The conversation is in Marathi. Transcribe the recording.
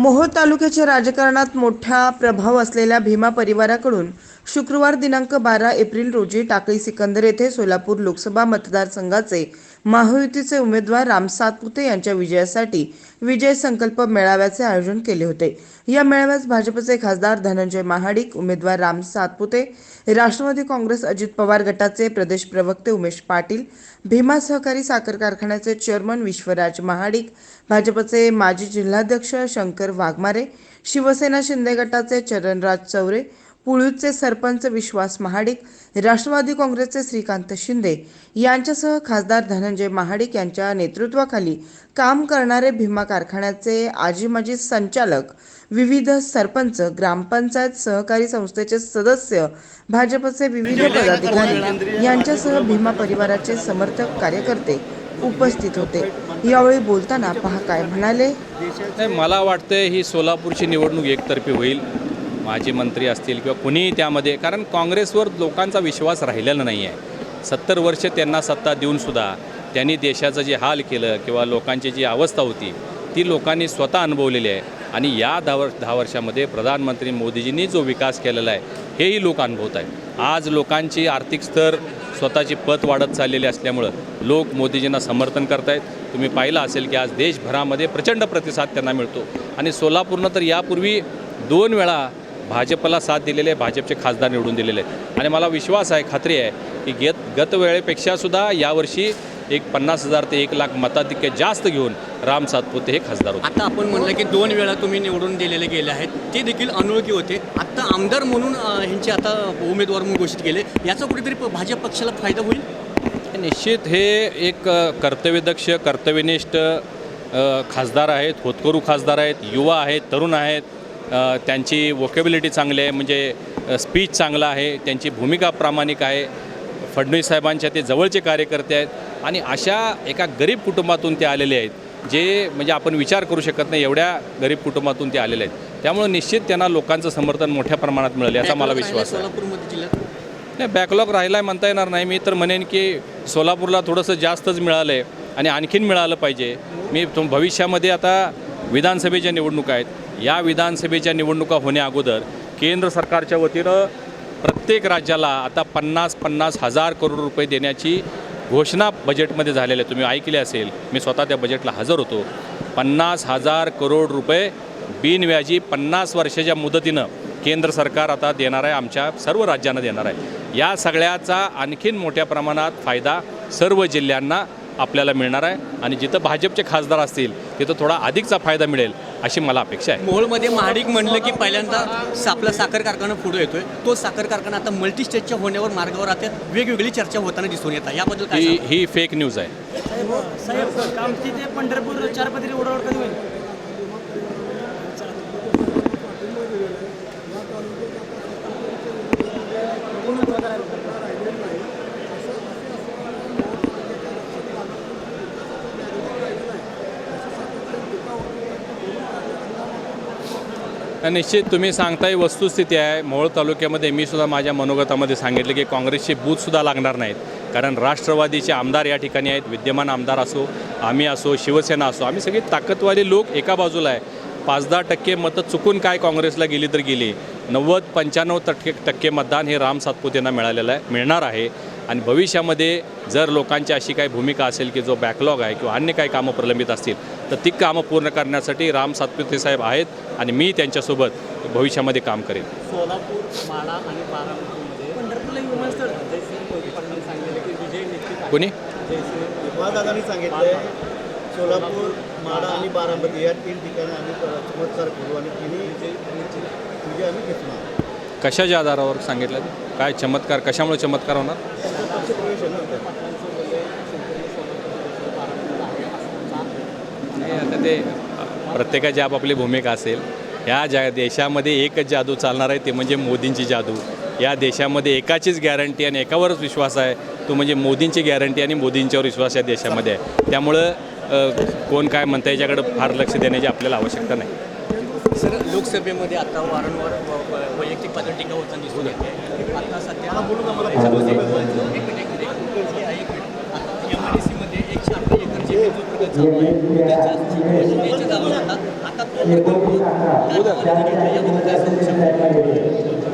मोहोळ तालुक्याच्या राजकारणात मोठा प्रभाव असलेल्या भीमा परिवाराकडून शुक्रवार दिनांक बारा एप्रिल रोजी टाकळी सिकंदर येथे सोलापूर लोकसभा मतदारसंघाचे महायुतीचे उमेदवार राम सातपुते यांच्या विजयासाठी विजय संकल्प मेळाव्याचे आयोजन केले होते. या मेळाव्यास भाजपचे खासदार धनंजय महाडिक उमेदवार राम सातपुते राष्ट्रवादी काँग्रेस अजित पवार गटाचे प्रदेश प्रवक्ते उमेश पाटील भीमा सहकारी साखर कारखान्याचे चेअरमन विश्वराज महाडिक भाजपचे माजी जिल्हाध्यक्ष शंकर वाघमारे शिवसेना शिंदे गटाचे चरणराज चौरे पुळूजचे सरपंच विश्वास महाडिक राष्ट्रवादी काँग्रेसचे श्रीकांत शिंदे यांच्यासह खासदार धनंजय महाडिक यांच्या नेतृत्वाखाली काम करणारे भीमा कारखान्याचे आजी माजी संचालक विविध सरपंच ग्रामपंचायत सहकारी संस्थेचे सदस्य भाजपचे विविध पदाधिकारी यांच्यासह भीमा परिवाराचे समर्थक कार्यकर्ते उपस्थित होते. यावेळी बोलताना पहा काय म्हणाले मला वाटतं ही सोलापूरची निवडणूक एकतर्फी होईल. माजी मंत्री असतील किंवा कुणीही त्यामध्ये कारण काँग्रेसवर लोकांचा विश्वास राहिलेला नाही आहे. सत्तर वर्ष त्यांना सत्ता देऊनसुद्धा त्यांनी देशाचं जे हाल केलं किंवा लोकांची जी अवस्था होती ती लोकांनी स्वतः अनुभवलेली आहे. आणि या दहा वर्ष दहा वर्षामध्ये प्रधानमंत्री मोदीजींनी जो विकास केलेला आहे हेही लोक अनुभवत आहेत. आज लोकांची आर्थिक स्तर स्वतःची पत वाढत चाललेली असल्यामुळं लोक मोदीजींना समर्थन करतायत. तुम्ही पाहिलं असेल की आज देशभरामध्ये प्रचंड प्रतिसाद त्यांना मिळतो. आणि सोलापूरनं तर यापूर्वी दोन वेळा भाजपला साथ दिलेले भाजपचे खासदार निवडून दिलेले आहेत. आणि मला विश्वास आहे खात्री आहे की गेत गत वेळेपेक्षासुद्धा यावर्षी एक पन्नास हजार ते एक लाख मताधिक्य जास्त घेऊन राम सातपुते हे खासदार होते. आता आपण म्हणलं की दोन वेळा तुम्ही निवडून दिलेले गेले आहेत. ते देखील अनोळखी होते. आत्ता आमदार म्हणून ह्यांचे आता उमेदवार म्हणून घोषित केले. याचा कुठेतरी भाजप पक्षाला फायदा होईल? निश्चित हे एक कर्तव्यदक्ष कर्तव्यनिष्ठ खासदार आहेत होतकरू खासदार आहेत युवा आहेत तरुण आहेत. त्यांची वोकेबिलिटी चांगली आहे म्हणजे स्पीच चांगला आहे त्यांची भूमिका प्रामाणिक आहे. फडणवीस साहेबांच्या ते जवळचे कार्यकर्ते आहेत आणि अशा एका गरीब कुटुंबातून ते आलेले आहेत जे म्हणजे आपण विचार करू शकत नाही एवढ्या गरीब कुटुंबातून ते आलेले आहेत. त्यामुळे निश्चित त्यांना लोकांचं समर्थन मोठ्या प्रमाणात मिळेल याचा मला विश्वास आहे. नाही बॅकलॉग राहिला म्हणता येणार नाही. मी तर म्हणेन की सोलापूरला थोडंसं जास्तच मिळालं आहे आणि आणखीन मिळालं पाहिजे. मी तुम भविष्यामध्ये आता विधानसभेच्या निवडणुका आहेत. या विधानसभेच्या निवडणुका होण्याअगोदर केंद्र सरकारच्या वतीनं प्रत्येक राज्याला आता पन्नास पन्नास हजार करोड रुपये देण्याची घोषणा बजेटमध्ये झालेली आहे. तुम्ही ऐकले असेल मी स्वतः त्या बजेटला हजर होतो. पन्नास हजार करोड रुपये बिनव्याजी पन्नास वर्षाच्या मुदतीनं केंद्र सरकार आता देणार आहे आमच्या सर्व राज्यांना देणार आहे. या सगळ्याचा आणखीन मोठ्या प्रमाणात फायदा सर्व जिल्ह्यांना आपल्याला मिळणार आहे आणि जिथं भाजपचे खासदार असतील तिथं थोडा अधिकचा फायदा मिळेल अशी मला अपेक्षा आहे मोहोळमध्ये महाडिक म्हणलं की पहिल्यांदा सा- आपला साखर कारखाना पुढे येतोय तो साखर कारखाना आता मल्टी स्टेजच्या होण्यावर मार्गावर आता वेगवेगळी चर्चा होताना दिसून येतात याबद्दल काय ही? ही फेक न्यूज आहे पंढरपूर चारपदरी निश्चित तुम्ही सांगताय वस्तुस्थिती आहे. मोहोळ तालुक्यामध्ये मी सुद्धा माझ्या मनोगतामध्ये सांगितलं की काँग्रेसचे बूथसुद्धा लागणार नाहीत. कारण राष्ट्रवादीचे आमदार या ठिकाणी आहेत. विद्यमान आमदार असो आम्ही असो शिवसेना असो आम्ही सगळे ताकदवाले लोक एका बाजूला आहे. पाच दहा टक्के मतं चुकून काय काँग्रेसला गेली तर गेली. नव्वद पंच्याण्णव टक्के टक्के मतदान हे राम सातपुतेंना मिळालेलं आहे मिळणार आहे. आणि भविष्यामध्ये जर लोकांची अशी काही भूमिका असेल की जो बॅकलॉग आहे किंवा अन्य काही कामं प्रलंबित असतील तर ती कामं पूर्ण करण्यासाठी राम सातपुते साहेब आहेत आणि मी त्यांच्यासोबत भविष्यामध्ये काम करेन. सोलापूर माडा आणि कोणी? सोलापूर माडा आणि बारामती या तीन ठिकाणी आम्ही चमत्कार करू आणि तिन्ही तुझे आम्ही घेतणार कशाच्या आधारावर सांगितलं काय चमत्कार कशामुळे चमत्कार होणार त्यांचा पक्ष प्रवेश आहे ना ते प्रत्येकाची आपापली भूमिका असेल. ह्या ज्या देशामध्ये एकच जादू चालणार आहे ते म्हणजे मोदींची जादू. या देशामध्ये एकाचीच गॅरंटी आणि एकावरच विश्वास आहे तो म्हणजे मोदींची गॅरंटी आणि मोदींच्यावर विश्वास या देशामध्ये आहे. त्यामुळं कोण काय म्हणतं याच्याकडं फार लक्ष देण्याची आपल्याला आवश्यकता नाही. सर लोकसभेमध्ये आता वारंवार वैयक्तिक पातळी टीका होताना दिसून येते. आता सध्या आता